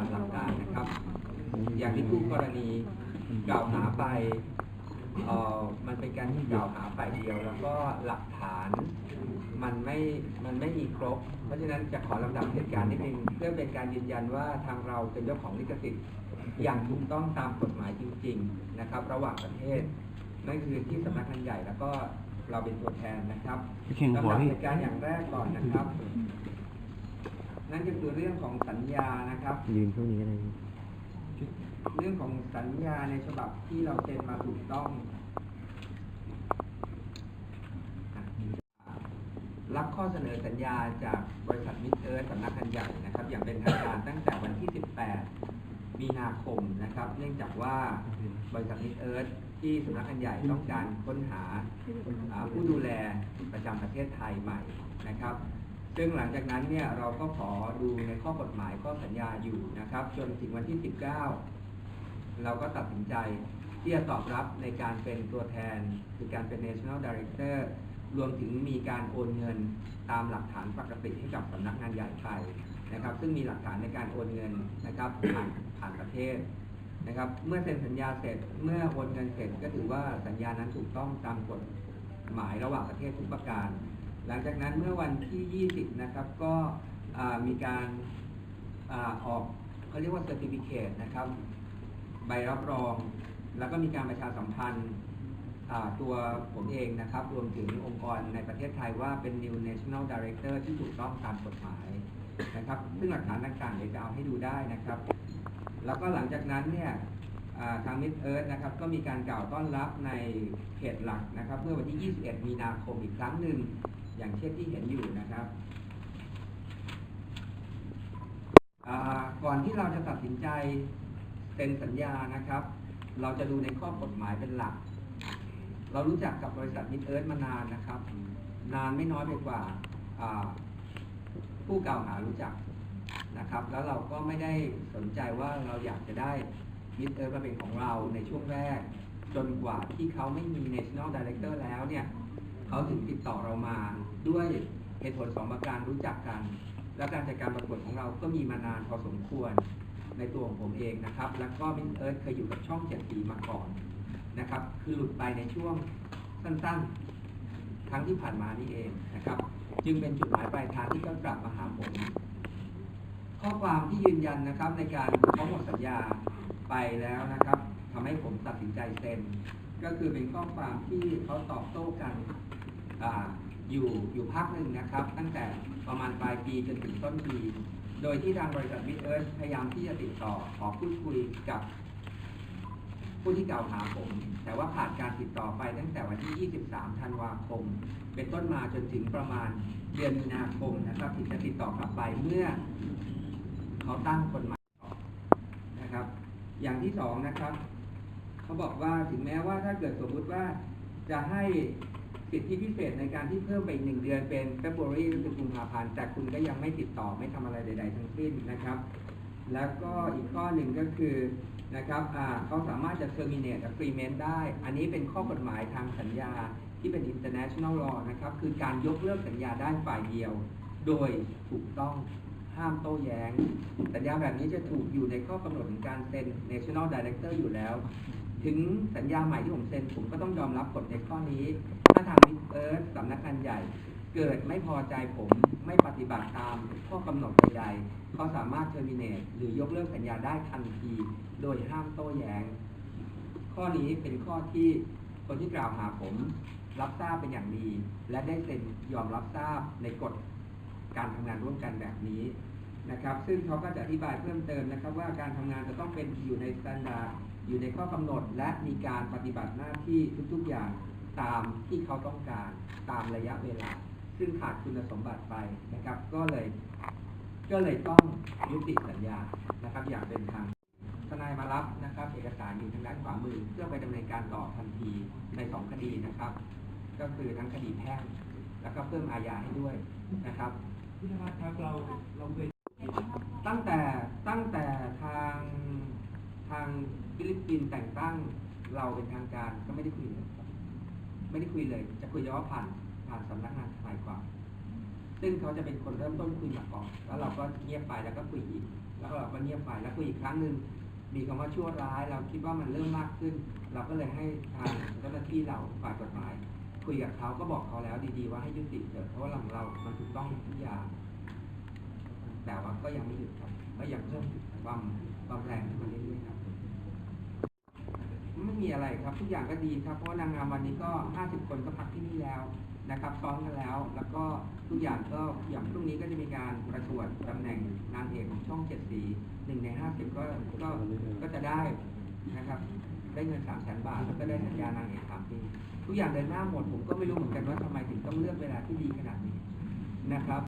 ามหลักการนะครับ อย่างที่คู่กรณีกล่าวหาไปเอ่อมันเป็นการที่กล่าวหาฝ่ายเดียว แล้วก็หลักฐานมันไม่ มันไม่มีครบ เพราะฉะนั้นจะขอลำดับเหตุการณ์นิดนึงเพื่อเป็นการยืนยันว่าทางเราเป็นเจ้าของลิขสิทธิ์ อย่างถูกต้องตามกฎหมายจริง ๆ นะครับ ระหว่างประเทศนั่นคือที่สำนักงานใหญ่แล้วก็เราเป็นตัวแทนนะครับพี่เข่งหัวลำดับพี่เหตุการณ์อย่างแรกก่อนนะครับ นั่นก็คือเรื่องของสัญญานะครับ ยืนช่วงนี้อะไรเรื่องของสัญญาในฉบับที่เราเซ็นมาถูกต้อง รับข้อเสนอสัญญาจากบริษัทมิตรเอิร์ธสำนักงานใหญ่นะครับ อย่างเป็นทางการตั้งแต่วันที่ 18 มีนาคมนะครับ เนื่องจากว่าบริษัทมิตรเอิร์ธที่สำนักงานใหญ่ต้องการค้นหาอ่าผู้ดูแลประจำประเทศไทยใหม่นะครับ ซึ่งหลังจากนั้นเนี่ยเราก็ขอดูในข้อกฎหมายข้อสัญญาอยู่นะครับ จนถึงวันที่ 19 เราก็ตัดสินใจที่จะตอบรับในการเป็นตัวแทน คือการเป็น national director รวมถึงมีการโอนเงินตามหลักฐานปกติให้กับสำนักงานใหญ่ไทยนะครับ ซึ่งมีหลักฐานในการโอนเงินนะครับผ่านผ่านประเทศนะครับ เมื่อเซ็นสัญญาเสร็จเมื่อโอนเงินเสร็จก็ถือว่าสัญญานั้นถูกต้องตามกฎหมายระหว่างประเทศทุกประการ หลังจากนั้นเมื่อวันที่ 20 นะครับ ก็มีการออกเขาเรียกว่า certificate นะครับ ใบรับรอง แล้วก็มีการประชาสัมพันธ์ตัวผมเองนะครับ รวมถึงองค์กรในประเทศไทยว่าเป็น New National Director ที่ถูกต้องตามกฎหมายนะครับ ซึ่งหลักฐานต่างๆเดี๋ยวจะเอาให้ดูได้นะครับ แล้วก็หลังจากนั้นเนี่ยทางมิดเอิร์ธนะครับก็มีการกล่าวต้อนรับในเพจหลักนะครับ เมื่อวันที่ 21 มีนาคมอีกครั้งหนึ่ง อย่างเช่นที่เห็นอยู่นะครับก่อนที่เราจะตัดสินใจเซ็นสัญญานะครับ เราจะดูในข้อกฎหมายเป็นหลัก เรารู้จักกับบริษัทมิดเอิร์ธมานานนะครับ นานไม่น้อยไปกว่าผู้กล่าวหารู้จักนะครับ แล้วเราก็ไม่ได้สนใจว่าเราอยากจะได้มิดเอิร์ธมาเป็นของเราในช่วงแรก จนกว่าที่เขาไม่มี national director แล้วเนี่ย เขาถึงติดต่อเรามา ด้วยเหตุผลสองประการรู้จักกัน และการจัดการประกวดของเราก็มีมานานพอสมควรในตัวของผมเองนะครับ แล้วก็มินเอิร์ธเคยอยู่กับช่องเจ็ดปีมาก่อนนะครับ คือหลุดไปในช่วงสั้นๆ ครั้งที่ผ่านมานี่เองนะครับ จึงเป็นจุดหมายปลายทางที่เขากลับมาหาผมข้อความที่ยืนยันนะครับในการเขาหมดสัญญาไปแล้วนะครับทำให้ผมตัดสินใจเซ็นก็คือเป็นข้อความที่เขาตอบโต้กันอา อยู่อยู่พักหนึ่งนะครับ ตั้งแต่ประมาณปลายปีจนถึงต้นปี โดยที่ทางบริษัทมิดเอิร์ธพยายามที่จะติดต่อขอพูดคุยกับผู้ที่กล่าวหาผม แต่ว่าขาดการติดต่อไปตั้งแต่วันที่ 23 ธันวาคม เป็นต้นมาจนถึงประมาณเดือนมีนาคมนะครับถึงจะติดต่อกลับไปเมื่อเขาตั้งคนใหม่นะครับ อย่างที่สองนะครับ เขาบอกว่าถึงแม้ว่าถ้าเกิดสมมุติว่าจะให้ สิทธิพิเศษในการที่เพิ่มไปหนึ่งเดือนเป็น February หรือกุมภาพันธ์แต่คุณก็ยังไม่ติดต่อไม่ทำอะไรใด ๆ ทั้งสิ้นนะครับ แล้วก็อีกข้อหนึ่งก็คือนะครับเขาสามารถจะ terminate agreement ได้ อันนี้เป็นข้อกฎหมายทางสัญญาที่เป็น international law นะครับ คือการยกเลิกสัญญาได้ฝ่ายเดียว โดยถูกต้องห้ามโต้แย้ง สัญญาแบบนี้จะถูกอยู่ในข้อกำหนดของการเซ็น national director อยู่แล้ว ถึงสัญญาใหม่ที่ผมเซ็น ผมก็ต้องยอมรับกฎในข้อนี้าทางมิเอิร์ธสำนักงานใหญ่ เกิดไม่พอใจผมไม่ปฏิบัติตามข้อกำหนดใดๆเขาสามารถ terminate หรือยกเลิกสัญญาได้ทันที โดยห้ามโต้แย้ง ข้อนี้เป็นข้อที่คนที่กล่าวหาผมรับทราบเป็นอย่างดี และได้เซ็นยอมรับทราบในกฎการทำงานร่วมกันแบบนี้นะครับ ซึ่งเขาก็จะอธิบายเพิ่มเติมนะครับ ว่าการทำงานจะต้องเป็นอยู่ในสแตนดาร์ดอยู่ในข้อกำหนด และมีการปฏิบัติหน้าที่ทุกๆอย่าง ตามที่เขาต้องการตามระยะเวลา ซึ่งขาดคุณสมบัติไปนะครับ ก็เลยก็เลยต้องยุติสัญญานะครับ อย่างเป็นทางทนายมารับนะครับ เอกสารอยู่ทางด้านขวามือเพื่อไปดำเนินการต่อทันทีในสองคดีนะครับ ก็คือทั้งคดีแพ่งแล้วก็เพิ่มอาญาให้ด้วยนะครับพี่นภัสครับเราเราเคยตั้งแต่ตั้งแต่ทางทางฟิลิปปินส์แต่งตั้งเราเป็นทางการก็ไม่ได้คุยเลย ไม่ได้คุยเลย จะคุยเฉพาะผ่านผ่านสำนักงานทนายความซึ่งเขาจะเป็นคนเริ่มต้นคุยมาก่อนแล้วเราก็เงียบไปแล้วก็คุยอีก แล้วเราก็เงียบไปแล้วคุยอีกครั้งหนึ่งมีคำว่าชั่วร้าย เราคิดว่ามันเริ่มมากขึ้น เราก็เลยให้ทางเจ้าหน้าที่เราฝ่ายกฎหมาย คุยกับเขาก็บอกเขาแล้วดีๆว่าให้ยุติเถอะเพราะว่าเราเรา มันถูกต้องทุกอย่างแต่ว่าก็ยังไม่หยุดครับก็ยังเพิ่มความความแรงขึ้นเรื่อยๆครับ อะไรครับ ทุกอย่างก็ดีครับ เพราะนางงามวันนี้ก็ 50 คนก็พักที่นี่แล้วนะครับซ้อมกันแล้ว แล้วก็ทุกอย่างก็อย่างพรุ่งนี้ก็จะมีการประกวดตำแหน่งนางเอกของช่องเจ็ดสีหนึ่งใน50ก็ก็ก็จะได้นะครับ ได้เงิน3 0 0 0 0 0บาทแล้วก็ได้สัญญานางเอกสามปีทุกอย่างเดินหน้าหมดผมก็ไม่รู้เหมือนกันว่าทำไมถึงต้องเลือกเวลาที่ดีขนาดนี้นะครับ